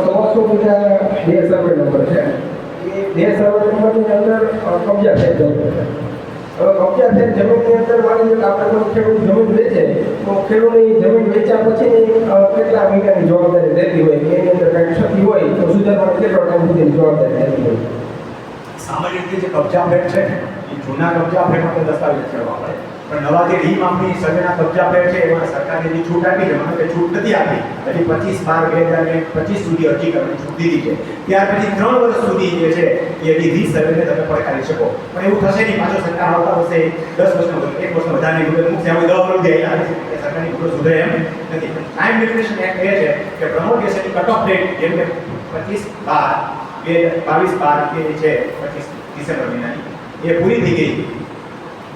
સવાસો વીઘા બે સર્વે નંબર છે એ બે સર્વે નંબરની અંદર અ, કબજા થઈ જવું છે હવે કબજા થઈ જમીનની અંદર માની લો કે આપણે કોઈ ખેડૂત જમીન વેચે તો ખેડૂતની જમીન વેચ્યા પછી અ, કેટલા મહિનાની જવાબદારી રહેતી હોય કે એની અંદર કંઈક ક્ષતિ હોય તો સુધારવાની કેટલો ટાઈમ સુધીની જવાબદારી રહેતી હોય સામાન્ય રીતે જે કબજા ફ્લેટ છે એ જૂના કબજા ફ્લેટ માટે દસ્તાવેજ કરવા પડે પણ નવા જે રી માપની સર્વેના કબજા પર છે, એમાં સરકારે જે છૂટ આપી છે. મને છૂટ નથી આપી. હજી પચીસ બાર, બે હજાર ને પચીસ સુધી અરજી કરવાની છૂટ દીધી છે. ત્યાર પછી ત્રણ વર્ષ સુધી જે છે, એ હજી રી સર્વેને તમે પડકારી શકો. પણ એવું થશે નહીં. પાછો સરકાર આવતા વર્ષે દસ વર્ષનો એક વર્ષનો વધારે ભૂલો મૂકશે હવે દવા વર્ષ જાય સરકારની ભૂલો સુધરે એમ નથી. ટાઈમ લિમિટેશન એક્ટ એ છે કે પ્રમોટેશનની કટ ઓફ ડેટ જેમ કે પચીસ બાર, બે બાવીસ બાર કે છે, પચીસ ડિસેમ્બર મહિનાની, એ પૂરી થઈ ગઈ.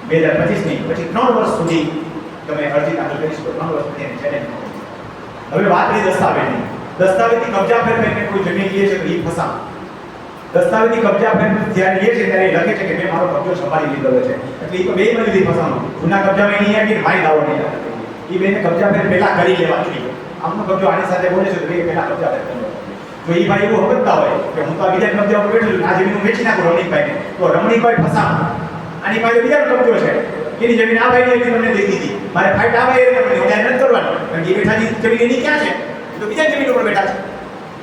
બે હજાર પચીસની પછી ત્રણ વર્ષ સુધી તમે અરજી દાખલ કરી શકો, ત્રણ વર્ષ સુધી એની ચેલેન્જ હવે વાત રહી દસ્તાવેજની. દસ્તાવેજની કબજા ફેર કરીને કોઈ જમીન લે છે એ ફસાણ. દસ્તાવેજની કબજા ફેર જ્યારે લે છે ત્યારે લખે છે કે મેં મારો કબજો સંભાળી લીધો છે. એટલે એ તો બે માં લીધી ફસાણું. જૂના કબજામાં નહીં આવી મારી દાવો નહીં. એ બેને કબજા ફેર પહેલા કરી લેવા જોઈએ. આમનો કબજો આની સાથે બોલે છે તો એ પહેલા કબજા ફેર કરવો એ ભાઈ એવું સમજતા હોય કે હું તો બીજા કબજા ઉપર બેઠું આ જમીન વેચી નાખું રમણીકભાઈને. તો રમણીકભાઈ ફસાણ. આની પાસે બીજાનો કબજો છે. એની જમીન આ ભાઈને એટલી મને દઈ દીધી. મારે ફાઇટ આ ભાઈ મને હું નથી કરવાનું. કારણ કે એ બેઠાની જમીન એની ક્યાં છે? તો બીજા જમીન ઉપર બેઠા છે.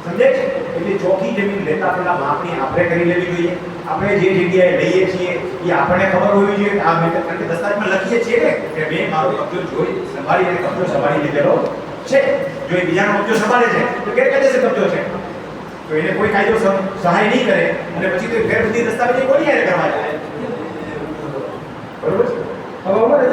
સમજે છે? એટલે ચોખ્ખી જમીન લેતા પહેલા માપણી આપણે કરી લેવી જોઈએ. આપણે જે જગ્યાએ લઈએ છીએ, એ આપણને ખબર હોવી જોઈએ. આ મેં કારણ કે દસ્તાવેજમાં લખીએ છીએ ને, કે મેં મારો કબજો જોઈ, સંભાળી અને કબજો સંભાળી લીધેલો છે. જો એ બીજાનો કબજો સંભાળે છે, તો ગેરકાયદેસર કબજો છે. તો એને કોઈ કાયદો સહાય નહીં કરે. અને પછી તો ફેરબદલી દસ્તાવેજ કોની હારે